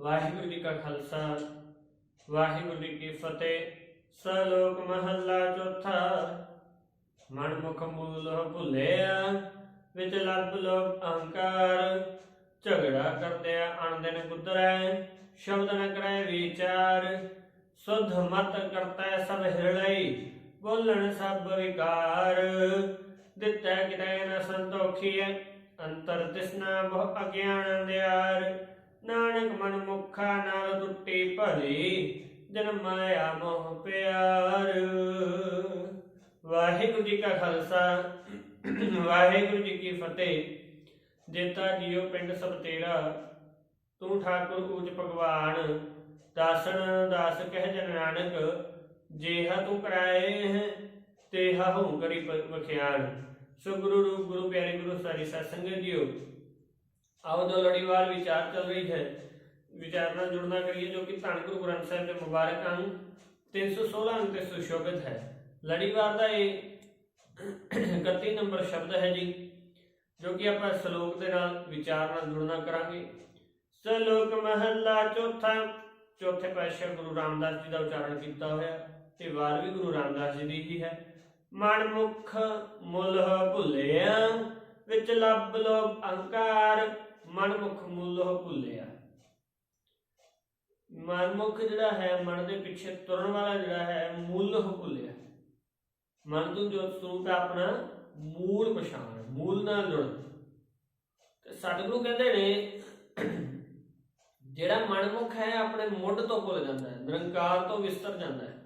ਵਾਹਿਗੁਰੂ ਜੀ ਕਾ ਖਾਲਸਾ, ਵਾਹਿਗੁਰੂ ਜੀ ਕੀ ਫਤਿਹ। ਸਲੋਕ ਮਹੱਲਾ ਚੌਥਾ ਮਨ ਮੁਖ ਮੂਲ ਭੁੱਲਿਆ, ਵਿੱਚ ਲੱਭ ਲੋਭ ਅਹੰਕਾਰ। ਝਗੜਾ ਕਰਦਿਆ ਅਣਦਿਨ ਗੁਦਰੈ ਸ਼ਬਦ ਨ ਕਰੈ ਵਿਚਾਰ। ਸੁਧ ਮਤ ਕਰਤੈ ਸਭ ਹਿਰਲਈ, ਬੋਲਣ ਸਭ ਵਿਕਾਰ। ਦਿੱਤੈ ਕਿਤੈ ਨ ਸੰਤੋਖੀਐ, ਅੰਤਰ ਤਿਸਨਾ ਬਹੁ ਅਗਿਆਨ ਅੰਧਿਆਰ ਨਾਨਕ ਮਨ ਮੁਖਾ ਨਾਲ ਟੁੱਟੀ ਭਲੀ ਜਨਮ ਮਾਇਆ ਮੋਹ ਪਿਆਰ। ਵਾਹਿਗੁਰੂ ਜੀ ਕਾ ਖਾਲਸਾ, ਵਾਹਿਗੁਰੂ ਜੀ ਕੀ ਫਤਿਹ। ਜੇਤਾ ਜੀਓ ਪਿੰਡ ਸਭ ਤੇਰਾ, ਤੂੰ ਠਾਕੁਰ ਊਚ ਭਗਵਾਨ। ਦਾਸਨ ਦਾਸ ਕਹਿ ਜਨ ਨਾਨਕ, ਜੇਹਾ ਤੂੰ ਕਰਾਏ ਹੈ, ਤੇਹਾ ਹੂੰ ਕਰੀ ਪ- ਵਖਿਆਨ। ਸੋ ਗੁਰੂ ਰੂਪ ਗੁਰੂ ਪਿਆਰੇ ਗੁਰੂ ਸਾਰੀ ਸਾਧ ਸੰਗਤ ਜੀਓ। ਆਓ ਦੋ ਲੜੀਵਾਰ ਵਿਚਾਰ ਚੱਲ ਰਹੀ ਹੈ, ਵਿਚਾਰ ਨਾਲ ਜੁੜਨਾ ਕਰੀਏ ਜੋ ਧੰਨ ਗੁਰੂ ਗ੍ਰੰਥ ਸਾਹਿਬ ਦੇ ਮੁਬਾਰਕ ਅੰਗ 316 ਅੰਗ ਤੇ ਸੁਸ਼ੋਭਿਤ ਹੈ। ਲੜੀਵਾਰ ਦਾ ਇਹ 31 ਨੰਬਰ ਸ਼ਬਦ ਹੈ ਜੀ, ਜੋ ਕਿ ਆਪਾਂ ਸ਼ਲੋਕ ਦੇ ਨਾਲ ਵਿਚਾਰ ਨਾਲ ਜੁੜਨਾ ਕਰਾਂਗੇ। ਸ਼ਲੋਕ ਮਹੱਲਾ ਚੌਥਾ, ਚੌਥੇ ਪਾਤਸ਼ਾਹ ਗੁਰੂ ਰਾਮਦਾਸ ਜੀ ਦਾ ਉਚਾਰਨ ਕੀਤਾ ਹੋਇਆ ਤੇ ਵਾਰ ਵੀ ਗੁਰੂ ਰਾਮਦਾਸ ਜੀ ਦੀ ਹੀ ਹੈ। ਮਨ ਮੁਖ ਮੁੱਲ ਭੁੱਲਿਆ, ਵਿੱਚ ਲੱਭ ਲੋਭ ਅਹੰਕਾਰ ਮਨਮੁਖ ਮੁੱਲ ਭੁੱਲਿਆ। ਮਨ ਜਿਹੜਾ ਹੈ, ਮਨ ਦੇ ਪਿੱਛੇ ਤੁਰਨ ਵਾਲਾ ਜਿਹੜਾ ਹੈ ਮੁੱਲ ਭੁੱਲਿਆ। ਮਨ ਤੋਂ ਜੋ ਸਰੂਪ ਆਪਣਾ ਮੂਲ ਪਛਾਣ, ਮੂਲ ਨਾਲ ਜੁੜ ਤੇ ਸਤਿਗੁਰੂ ਕਹਿੰਦੇ ਨੇ, ਜਿਹੜਾ ਮਨਮੁਖ ਹੈ, ਆਪਣੇ ਮੁੱਢ ਤੋਂ ਭੁੱਲ ਜਾਂਦਾ ਹੈ, ਨਿਰੰਕਾਰ ਤੋਂ ਵਿਸਤਰ ਜਾਂਦਾ ਹੈ।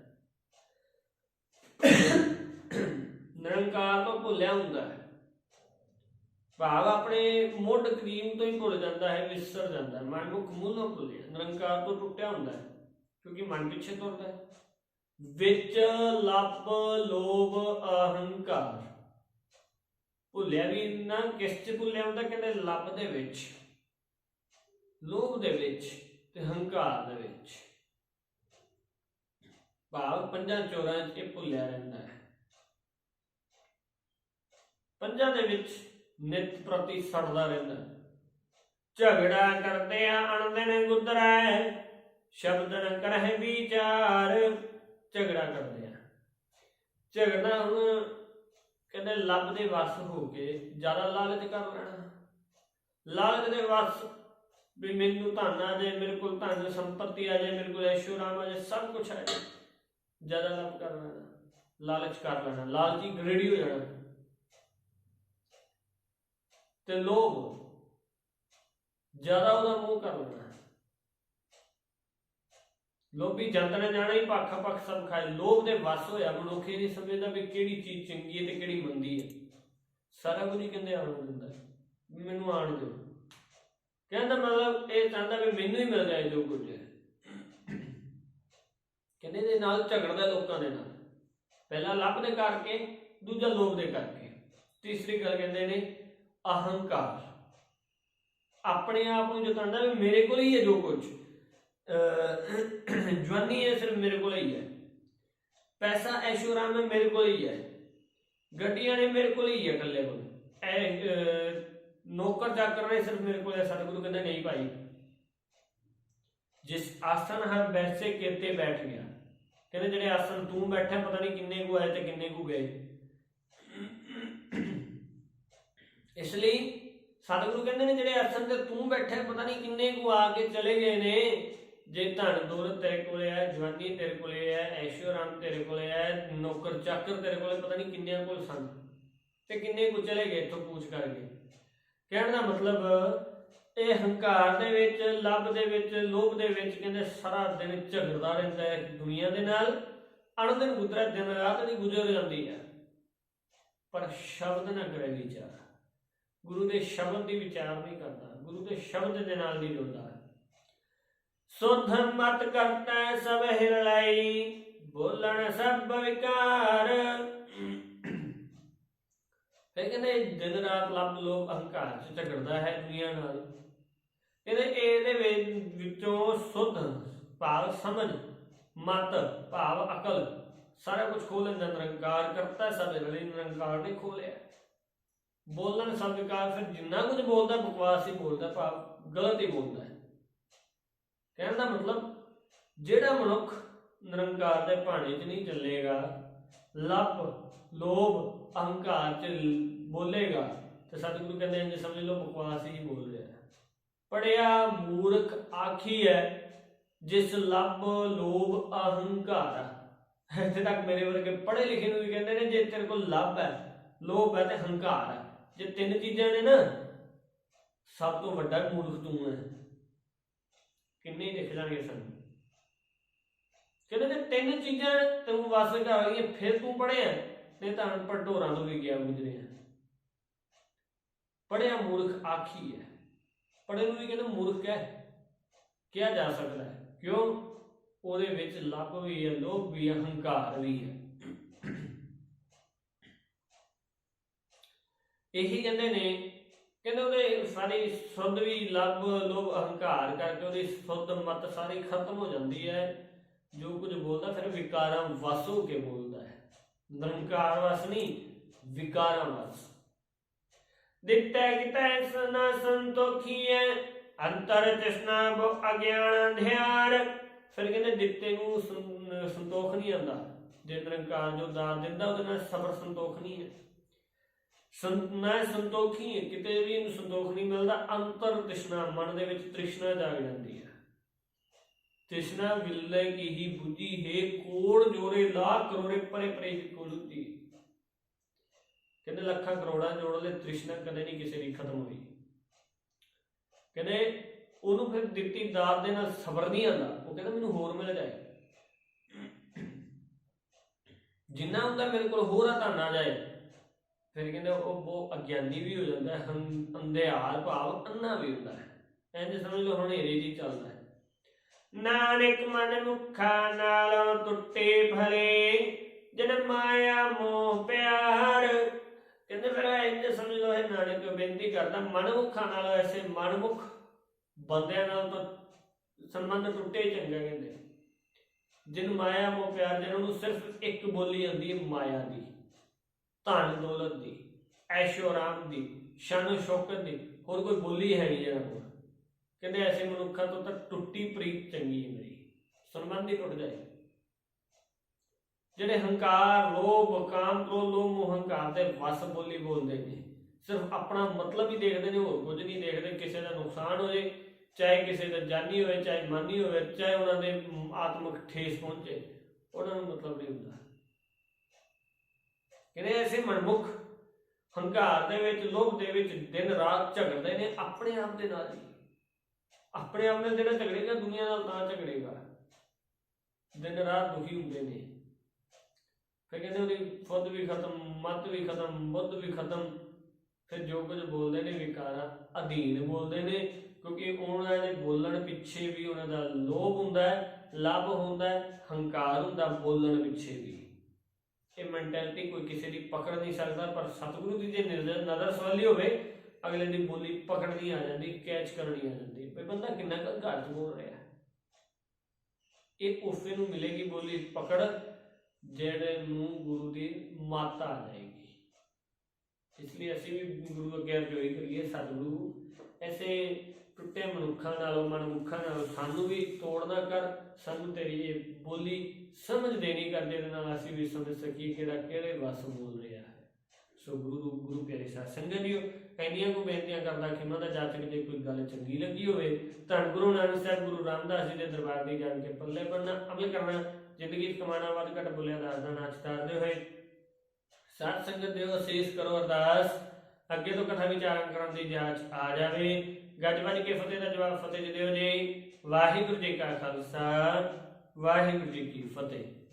ਨਿਰੰਕਾਰ ਤੋਂ ਭੁੱਲਿਆ ਹੁੰਦਾ ਹੈ। ਭਾਵ ਆਪਣੇ ਮੁੱਢ ਕਰੀਮ ਤੋਂ ਹੀ ਭੁੱਲ ਜਾਂਦਾ ਹੈ, ਵਿਸਰ ਜਾਂਦਾ ਹੈ ਮਨਮੁਖ ਮੂਲੋਂ ਭੁੱਲਿਆ ਨਿਰੰਕਾਰ ਤੋਂ ਟੁੱਟਿਆ ਹੁੰਦਾ ਹੈ, ਕਿਉਂਕਿ ਮਨ ਪਿੱਛੇ ਤੁਰਦਾ ਹੈ। ਵਿੱਚ ਲੱਭ ਲੋਭ ਅਹੰਕਾਰ। ਭੁੱਲਿਆ ਵੀ ਨਾ, ਕਿਸ ਚ ਭੁੱਲਿਆ ਹੁੰਦਾ? ਕਹਿੰਦੇ ਲੱਭ ਦੇ ਵਿੱਚ, ਲੋਭ ਦੇ ਵਿੱਚ ਤੇ ਹੰਕਾਰ ਦੇ ਵਿੱਚ। ਭਾਵ ਪੰਜਾਂ ਚੋਰਾਂ 'ਚ ਇਹ ਭੁੱਲਿਆ ਰਹਿੰਦਾ ਹੈ। ਪੰਜਾਂ ਦੇ ਵਿੱਚ ਨਿਤ ਪ੍ਰਤੀ ਸੜਦਾ ਰਹਿੰਦਾ। ਝਗੜਾ ਕਰਦੇ ਆ ਅਣਦਿਨ ਗੁਦਰੈ ਸ਼ਬਦ ਨ ਕਰਹਿ ਵਿਚਾਰ, ਝਗੜਾ ਕਰਦੇ ਆ। ਝਗੜਾ ਹੁਣ ਕਹਿੰਦੇ ਲੱਭ ਦੇ ਵਸ ਹੋ ਕੇ ਜ਼ਿਆਦਾ ਲਾਲਚ ਕਰ ਲੈਣਾ ਲਾਲਚ ਦੇ ਵਸ ਵੀ ਮੈਨੂੰ ਧਨ ਆ ਜਾਏ ਮੇਰੇ ਕੋਲ ਧਨ, ਸੰਪਤੀ ਆ ਜਾਏ ਮੇਰੇ ਕੋਲ ਐਸ਼ੋਰਾਮ ਆ ਜਾਏ ਸਭ ਕੁਝ ਆ ਜਾਏ ਜ਼ਿਆਦਾ ਲੱਭ ਕਰ ਲੈਣਾ ਲਾਲਚ ਕਰ ਲੈਣਾ, ਲਾਲਚੀ ਗ੍ਰੇਡੀ ਹੋ ਜਾਣਾ। ਤੇ ਲੋਭ ਜ਼ਿਆਦਾ ਉਹਦਾ ਮੂੰਹ ਕਰ ਲੈਣਾ ਲੋਭੀ ਜੰਤ ਨੇ ਜਾਣਾ ਹੀ ਪੱਖ ਪੱਖ ਸਭ ਖਾਏ। ਲੋਭ ਦੇ ਵਸ ਹੋਇਆ, ਮਨੁੱਖ ਨਹੀਂ ਸਮਝਦਾ ਵੀ ਕਿਹੜੀ ਚੀਜ਼ ਚੰਗੀ ਹੈ ਤੇ ਕਿਹੜੀ ਮੰਦੀ ਹੈ। ਸਾਰਾ ਕੁਝ ਕਹਿੰਦੇ ਆਉਣ ਦਿੰਦਾ ਮੈਨੂੰ ਆਣ ਦਿਓ। ਕਹਿੰਦਾ ਮਤਲਬ ਇਹ ਚਾਹੁੰਦਾ ਵੀ ਮੈਨੂੰ ਹੀ ਮਿਲ ਜਾਏ ਜੋ ਕੁਝ ਹੈ। ਕਹਿੰਦੇ ਦੇ ਨਾਲ ਝਗੜਦਾ ਲੋਕਾਂ ਦੇ ਨਾਲ। ਪਹਿਲਾਂ ਲੱਭ ਦੇ ਕਰਕੇ, ਦੂਜਾ ਲੋਭ ਦੇ ਕਰਕੇ। ਤੀਸਰੀ ਗੱਲ ਕਹਿੰਦੇ ਨੇ ਅਹੰਕਾਰ। ਆਪਣੇ ਆਪ ਨੂੰ ਜਤਾਉਂਦਾ ਵੀ ਮੇਰੇ ਕੋਲ ਹੀ ਹੈ ਜੋ ਕੁਝ ਜਵਾਨੀ ਹੈ, ਸਿਰਫ ਮੇਰੇ ਕੋਲ ਹੀ ਹੈ। ਪੈਸਾ ਐਸ਼ੋ ਹੈ ਮੇਰੇ ਕੋਲ ਹੀ ਹੈ। ਗੱਡੀਆਂ ਨੇ ਮੇਰੇ ਕੋਲ ਹੀ ਹੈ ਇਕੱਲੇ ਕੋਲ। ਇਹ ਨੌਕਰ ਚਾਕਰ ਨੇ ਸਿਰਫ ਮੇਰੇ ਕੋਲ ਹੈ, ਸਤਿਗੁਰੂ ਕਹਿੰਦੇ ਨਹੀਂ ਭਾਈ। ਜਿਸ ਆਸਨ ਹਰ ਵੈਸੇ ਕੀਤੇ ਬੈਠ ਗਿਆ। ਕਹਿੰਦੇ ਜਿਹੜੇ ਆਸਨ ਤੂੰ ਬੈਠਾ, ਪਤਾ ਨਹੀਂ ਕਿੰਨੇ ਕੁ ਆਏ ਤੇ ਕਿੰਨੇ ਕੁ ਗਏ। ਇਸ ਲਈ ਸਤਿਗੁਰੂ ਕਹਿੰਦੇ ਨੇ ਜਿਹੜੇ ਆਸਨ ਤੇ ਤੂੰ ਬੈਠੇ, ਪਤਾ ਨਹੀਂ ਕਿੰਨੇ ਕੁ ਆ ਕੇ ਚਲੇ ਗਏ ਨੇ। ਜੇ ਧਨ ਦੌਲਤ ਤੇਰੇ ਕੋਲੇ ਹੈ, ਜਵਾਨੀ ਤੇਰੇ ਕੋਲੇ ਹੈ ਐਸ਼ੋ ਤੇਰੇ ਕੋਲੇ ਹੈ, ਨੌਕਰ ਚਾਕਰ ਤੇਰੇ ਕੋਲੇ, ਪਤਾ ਨਹੀਂ ਕਿੰਨਿਆਂ ਕੋਲ ਸਨ ਤੇ ਕਿੰਨੇ ਕੁ ਚਲੇ ਗਏ ਇੱਥੋਂ ਪੂਛ ਕਰਕੇ। ਕਹਿਣ ਦਾ ਮਤਲਬ ਇਹ ਹੰਕਾਰ ਦੇ ਵਿੱਚ, ਲੱਭ ਦੇ ਵਿੱਚ, ਲੋਭ ਦੇ ਵਿੱਚ ਕਹਿੰਦੇ ਸਾਰਾ ਦਿਨ ਝਗੜਦਾ ਰਹਿੰਦਾ ਹੈ ਦੁਨੀਆ ਦੇ ਨਾਲ। ਅਣਦਿਨ ਗੁਜ਼ਰਾ ਦਿਨ ਰਾਤ ਨਹੀਂ ਗੁਜ਼ਰ ਜਾਂਦੀ ਹੈ। ਪਰ ਸ਼ਬਦ ਨਾ ਕਰੇ ਵਿਚਾਰ। ਗੁਰੂ ਦੇ ਸ਼ਬਦ ਦੀ ਵਿਚਾਰ ਨਹੀਂ ਕਰਦਾ, ਗੁਰੂ ਦੇ ਸ਼ਬਦ ਦੇ ਨਾਲ ਨਹੀਂ ਜੁੜਦਾ। ਸੁਧ ਮਤ ਕਰਤਾ ਸਭ ਹਿਰਲਾਈ, ਬੋਲਣ ਸਭ ਵਿਕਾਰ। ਫਿਰ ਕਹਿੰਦੇ, ਦਿਨ ਰਾਤ ਲੱਭ ਲੋਕ ਅਹੰਕਾਰ ਚ ਝਗੜਦਾ ਹੈ ਦੁਨੀਆ ਨਾਲ। ਕਹਿੰਦੇ, ਇਹਦੇ ਵਿੱਚੋਂ ਸੁਧ, ਭਾਵ ਸਮਝ, ਮਤ, ਭਾਵ ਅਕਲ, ਸਾਰਾ ਕੁਝ ਖੋਲ ਲੈਂਦਾ, ਨਿਰੰਕਾਰ ਕਰਤਾ, ਸਭ ਹਿਰਲਾਈ, ਨਿਰੰਕਾਰ ਨੇ ਖੋਲਿਆ ਬੋਲਣ ਸਭ ਵਿਕਾਰ ਫਿਰ ਜਿੰਨਾ ਕੁਝ ਬੋਲਦਾ, ਬਕਵਾਸ ਹੀ ਬੋਲਦਾ, ਭਾਵ ਗਲਤ ਹੀ ਬੋਲਦਾ ਹੈ। ਕਹਿਣ ਦਾ ਮਤਲਬ, ਜਿਹੜਾ ਮਨੁੱਖ ਨਿਰੰਕਾਰ ਦੇ ਭਾਣੇ 'ਚ ਨਹੀਂ ਚੱਲੇਗਾ ਲੱਭ ਲੋਭ, ਅਹੰਕਾਰ 'ਚ ਬੋਲੇਗਾ, ਤੇ ਸਤਿਗੁਰੂ ਕਹਿੰਦੇ ਇੰਜ ਸਮਝ ਲਓ, ਬਕਵਾਸ ਹੀ ਬੋਲ ਰਿਹਾ ਹੈ। ਪੜਿਆ ਮੂਰਖ ਆਖੀ ਹੈ, ਜਿਸ ਲੱਭ ਲੋਭ, ਅਹੰਕਾਰ, ਇੱਥੇ ਤੱਕ ਮੇਰੇ ਵਰਗੇ ਪੜ੍ਹੇ ਲਿਖੇ ਨੂੰ ਵੀ ਕਹਿੰਦੇ ਨੇ, ਜੇ ਤੇਰੇ ਕੋਲ ਲੱਭ ਹੈ, ਲੋਭ ਹੈ ਤੇ ਹੰਕਾਰ ਹੈ। ਜੇ ਤਿੰਨ ਚੀਜ਼ਾਂ ਨੇ ਨਾ, ਸਭ ਤੋਂ ਵੱਡਾ ਮੂਰਖ ਤੂੰ ਹੈ। ਕਿੰਨੇ ਦੇਖ ਲਾਂਗੇ ਸਾਨੂੰ ਕਹਿੰਦੇ ਜੇ ਤਿੰਨ ਚੀਜ਼ਾਂ ਤੈਨੂੰ ਵਸ ਕਰ ਗਈਆਂ ਫਿਰ ਤੂੰ ਪੜਿਆ ਤੇ ਤਾਂ ਅਨਪੜ੍ਹ ਤੋਂ ਵੀ ਗਿਆ ਗੁਜ਼ਰਿਆ। ਪੜਿਆ ਮੂਰਖ ਆਖੀ ਹੈ। ਪੜ੍ਹੇ ਨੂੰ ਵੀ ਕਹਿੰਦੇ ਮੂਰਖ ਕਹਿ ਕਿਹਾ ਜਾ ਸਕਦਾ ਹੈ। ਕਿਉਂ? ਉਹਦੇ ਵਿੱਚ ਲੱਭ ਵੀ ਹੈ, ਲੋਭ ਵੀ ਹੈ, ਹੰਕਾਰ ਵੀ ਹੈ। ਇਹੀ ਕਹਿੰਦੇ ਨੇ, ਕਹਿੰਦੇ ਉਹਦੇ ਸਾਰੀ ਸੁੱਧ ਵੀ ਲੱਭ, ਲੋਭ ਅਹੰਕਾਰ ਕਰਕੇ ਉਹਦੀ ਸੁੱਧ ਮਤ ਸਾਰੀ ਖਤਮ ਹੋ ਜਾਂਦੀ ਹੈ। ਜੋ ਕੁਝ ਬੋਲਦਾ ਫਿਰ ਵਿਕਾਰਾਂ ਵਸ ਹੋ ਕੇ ਬੋਲਦਾ ਹੈ। ਨਿਰੰਕਾਰ ਵਸ ਨਹੀਂ, ਵਿਕਾਰਾਂ ਵਸ। ਦਿੱਤਾ ਕਿਤਾ ਸਨਾ ਸੰਤੋਖੀਐ, ਅੰਤਰ ਤ੍ਰਿਸ਼ਨਾ ਬੋ ਅਗਿਆਨ ਧਿਆਨ ਫਿਰ ਕਹਿੰਦੇ ਦਿੱਤੇ ਨੂੰ ਸੰਤੋਖ ਨਹੀਂ ਆਉਂਦਾ। ਜੇ ਨਿਰੰਕਾਰ ਜੋ ਦਾਨ ਦਿੰਦਾ, ਉਹਦੇ ਨਾਲ ਸਬਰ ਸੰਤੋਖ ਨਹੀਂ ਹੈ। ਸੰਤ ਸੰਤੋਖੀ ਹੈ, ਕਿਤੇ ਵੀ ਇਹਨੂੰ ਸੰਤੋਖ ਨਹੀਂ ਮਿਲਦਾ, ਅੰਤਰ ਤ੍ਰਿਸ਼ਨਾ, ਮਨ ਦੇ ਵਿੱਚ ਤ੍ਰਿਸ਼ਨਾ ਜਾਗ ਜਾਂਦੀ ਹੈ। ਤ੍ਰਿਸ਼ਨਾ ਵਿਲੇ ਕੀ ਹੀ ਬੁੱਝੀ ਹੈ, ਕੋੜ ਜੋਰੇ ਲੱਖ ਕਰੋੜੇ ਪਰੇ ਪਰੇ ਕੀ ਕਹਿੰਦੇ ਲੱਖਾਂ ਕਰੋੜਾਂ ਜੋੜ ਲੈ, ਤ੍ਰਿਸ਼ਨਾ ਕਦੇ ਨਹੀਂ ਕਿਸੇ ਦੀ ਖਤਮ ਹੋਈ। ਕਹਿੰਦੇ ਉਹਨੂੰ ਫਿਰ ਦਿੱਤੀ ਦਾਤ ਦੇ ਨਾਲ ਸਬਰ ਨਹੀਂ ਆਉਂਦਾ ਉਹ ਕਹਿੰਦਾ ਮੈਨੂੰ ਹੋਰ ਮਿਲ ਜਾਏ। ਜਿੰਨਾ ਹੁੰਦਾ ਮੇਰੇ ਕੋਲ ਹੋਰ ਆ, ਤਾਂ ਨਾ ਜਾਏ। ਫਿਰ ਕਹਿੰਦੇ ਉਹ ਬਹੁਤ ਅਗਿਆਨੀ ਵੀ ਹੋ ਜਾਂਦਾ ਹੈ ਅੰਧਿਆਰ ਭਾਵ ਅੰਨਾ ਵੀ ਹੁੰਦਾ ਹੈ। ਇੰਜ ਸਮਝ ਲਓ ਹੁਣ ਹਨੇਰੇ ਜੀ ਚੱਲਦਾ ਹੈ। ਨਾਨਕ ਮਨ ਮੁਖਾ ਨਾਲੋਂ ਟੁੱਟੇ ਭਰੇ, ਜਨ ਮਾਇਆ ਮੋਹ ਪਿਆਰ। ਕਹਿੰਦੇ ਫਿਰ ਇੰਜ ਸਮਝ ਲਓ ਇਹ ਨਾਨਕ ਬੇਨਤੀ ਕਰਦਾ ਮਨਮੁਖਾਂ ਨਾਲ ਐਸੇ ਮਨਮੁਖ ਬੰਦਿਆਂ ਨਾਲ ਤਾਂ ਸੰਬੰਧ ਟੁੱਟੇ ਚੰਗਾ ਕਹਿੰਦੇ। ਜਿਨ ਮਾਇਆ ਮੋਹ ਪਿਆਰ ਜਿਹਨਾਂ ਨੂੰ ਸਿਰਫ ਇੱਕ ਬੋਲੀ ਆਉਂਦੀ ਹੈ, ਮਾਇਆ ਦੀ। ਧਨ ਦੌਲਤ ਦੀ ਐਸ਼ੋ ਆਰਾਮ ਦੀ ਸ਼ਾਨ ਸ਼ੌਕਤ ਦੀ ਹੋਰ ਕੋਈ ਬੋਲੀ ਹੈ ਨਹੀਂ ਜਿਹਨਾਂ ਕੋਲ? ਕਹਿੰਦੇ ਐਸੇ ਮਨੁੱਖਾਂ ਤੋਂ ਤਾਂ ਟੁੱਟੀ ਪ੍ਰੀਤ ਚੰਗੀ ਹੈ ਮੇਰੀ ਸੰਬੰਧ ਹੀ ਟੁੱਟ ਜਾਏ। ਜਿਹੜੇ ਹੰਕਾਰ ਲੋਭ ਕਾਮ ਕ੍ਰੋਧ ਲੋਭ ਮੋਹ ਹੰਕਾਰ ਦੇ ਵਸ ਬੋਲੀ ਬੋਲਦੇ ਨੇ ਸਿਰਫ ਆਪਣਾ ਮਤਲਬ ਹੀ ਦੇਖਦੇ ਨੇ ਹੋਰ ਕੁਝ ਨਹੀਂ ਦੇਖਦੇ ਕਿਸੇ ਦਾ ਨੁਕਸਾਨ ਹੋ ਜੇ ਚਾਹੇ ਕਿਸੇ ਦਾ ਜਾਨੀ ਹੋਵੇ ਚਾਹੇ ਮਾਨੀ ਹੋਵੇ ਚਾਹੇ ਉਹਨਾਂ ਦੇ ਮ, ਆਤਮਿਕ ਠੇਸ ਪਹੁੰਚੇ ਉਹਨਾਂ ਨੂੰ ਮਤਲਬ ਨਹੀਂ ਹੁੰਦਾ। ਕਹਿੰਦੇ ਐਸੇ ਮਨਮੁਖ ਹੰਕਾਰ ਦੇ ਵਿੱਚ, ਲੋਭ ਦੇ ਵਿੱਚ ਦਿਨ ਰਾਤ ਝਗੜਦੇ ਨੇ ਆਪਣੇ ਆਪ ਦੇ ਨਾਲ ਹੀ। ਆਪਣੇ ਆਪ ਨਾਲ ਜਿਹੜਾ ਝਗੜੇਗਾ, ਦੁਨੀਆ ਨਾਲ ਤਾਂ ਝਗੜੇਗਾ। ਦਿਨ ਰਾਤ ਦੁਖੀ ਹੁੰਦੇ ਨੇ। ਫਿਰ ਕਹਿੰਦੇ ਉਹਦੀ ਫੁੱਦ ਵੀ ਖਤਮ, ਮਤ ਵੀ ਖਤਮ, ਬੁੱਧ ਵੀ ਖਤਮ। ਫਿਰ ਜੋ ਕੁਝ ਬੋਲਦੇ ਨੇ ਵਿਕਾਰਾਂ, ਅਧੀਨ ਬੋਲਦੇ ਨੇ, ਕਿਉਂਕਿ ਉਹਨਾਂ ਦੇ ਬੋਲਣ ਪਿੱਛੇ ਵੀ ਉਹਨਾਂ ਦਾ ਲੋਭ ਹੁੰਦਾ ਹੈ, ਲੱਭ ਹੁੰਦਾ ਹੈ, ਹੰਕਾਰ ਹੁੰਦਾ ਬੋਲਣ ਪਿੱਛੇ ਵੀ। ਇਹ ਮੈਂਟੈਲਿਟੀ ਕੋਈ ਕਿਸੇ ਦੀ ਪਕੜ ਨਹੀਂ ਸਕਦਾ, ਪਰ ਸਤਿਗੁਰੂ ਦੀ ਜੇ ਨਜ਼ਰ ਨਜ਼ਰ ਸਵਾਲੀ ਹੋਵੇ, ਅਗਲੇ ਦੀ ਬੋਲੀ ਪਕੜਨੀ ਆ ਜਾਂਦੀ, ਕੈਚ ਕਰਨੀ ਆ ਜਾਂਦੀ। ਵੀ ਬੰਦਾ ਕਿੰਨਾ ਕੁ ਘਰ ਬੋਲ ਰਿਹਾ ਇਹ ਉਸੇ ਨੂੰ ਮਿਲੇਗੀ ਬੋਲੀ ਪਕੜ, ਜਿਹੜੇ ਨੂੰ ਗੁਰੂ ਦੀ ਮਾਤਾ ਜਾਏਗੀ। ਇਸ ਲਈ ਅਸੀਂ ਵੀ ਗੁਰੂ ਅੱਗੇ ਅਰਜ਼ੋਈ ਕਰੀਏ, ਸਤਿਗੁਰੂ, ਐਸੇ ਟੁੱਟੇ ਮਨੁੱਖਾਂ ਨਾਲੋਂ ਮਨਮੁੱਖਾਂ ਨਾਲੋਂ। ਸਾਨੂੰ ਵੀ ਤੋੜਨਾ ਕਰ, ਸਾਨੂੰ ਤੇਰੀ ਇਹ ਬੋਲੀ ਸਮਝ ਦੇਣੀ ਕਰ, ਜਿਹਦੇ ਨਾਲ ਅਸੀਂ ਵੀ ਸਮਝ ਸਕੀਏ ਕਿਹੜਾ ਕਿਹੜੇ ਵਸ ਬੋਲ ਰਿਹਾ ਹੈ। ਸੋ ਗੁਰੂ ਗੁਰੂ ਪਿਆਰੇ ਸਾਧ ਸੰਗਤ ਜੀਓ, ਇੰਨੀਆਂ ਕੋ ਬੇਨਤੀਆਂ ਕਰਦਾ ਕਿ ਉਹਨਾਂ ਦਾ ਜਾਤਕ ਜੇ ਕੋਈ ਗੱਲ ਚੰਗੀ ਲੱਗੀ ਹੋਵੇ, ਤਾਂ ਗੁਰੂ ਨਾਨਕ ਸਾਹਿਬ, ਗੁਰੂ ਰਾਮਦਾਸ ਜੀ ਦੇ ਦਰਬਾਰ ਦੀ ਜਾਣ ਕੇ ਪੱਲੇ ਪੜਨਾ ਅਮਲ ਕਰਨਾ, ਜ਼ਿੰਦਗੀ 'ਚ ਕਮਾਣਾ ਵੱਧ ਘੱਟ ਬੋਲਿਆ ਦਾ ਨਾਚ ਕਰਦੇ ਹੋਏ। ਸਾਧ ਸੰਗਤ ਦਿਓ ਅਸੀਸ ਕਰੋ ਅਰਦਾਸ। ਅੱਗੇ ਤੋਂ ਕਥਾ ਵਿਚਾਰਨ ਕਰਨ ਦੀ ਜਾਂਚ ਆ ਜਾਵੇ। ਗੱਜ ਵੱਜ ਕੇ ਫਤਿਹ ਦਾ ਜਵਾਬ ਫਤਿਹ ਦੇ ਦਿਓ ਜੀ। ਵਾਹਿਗੁਰੂ ਜੀ ਕਾ ਖਾਲਸਾ, ਵਾਹਿਗੁਰੂ ਜੀ ਕੀ ਫਤਿਹ।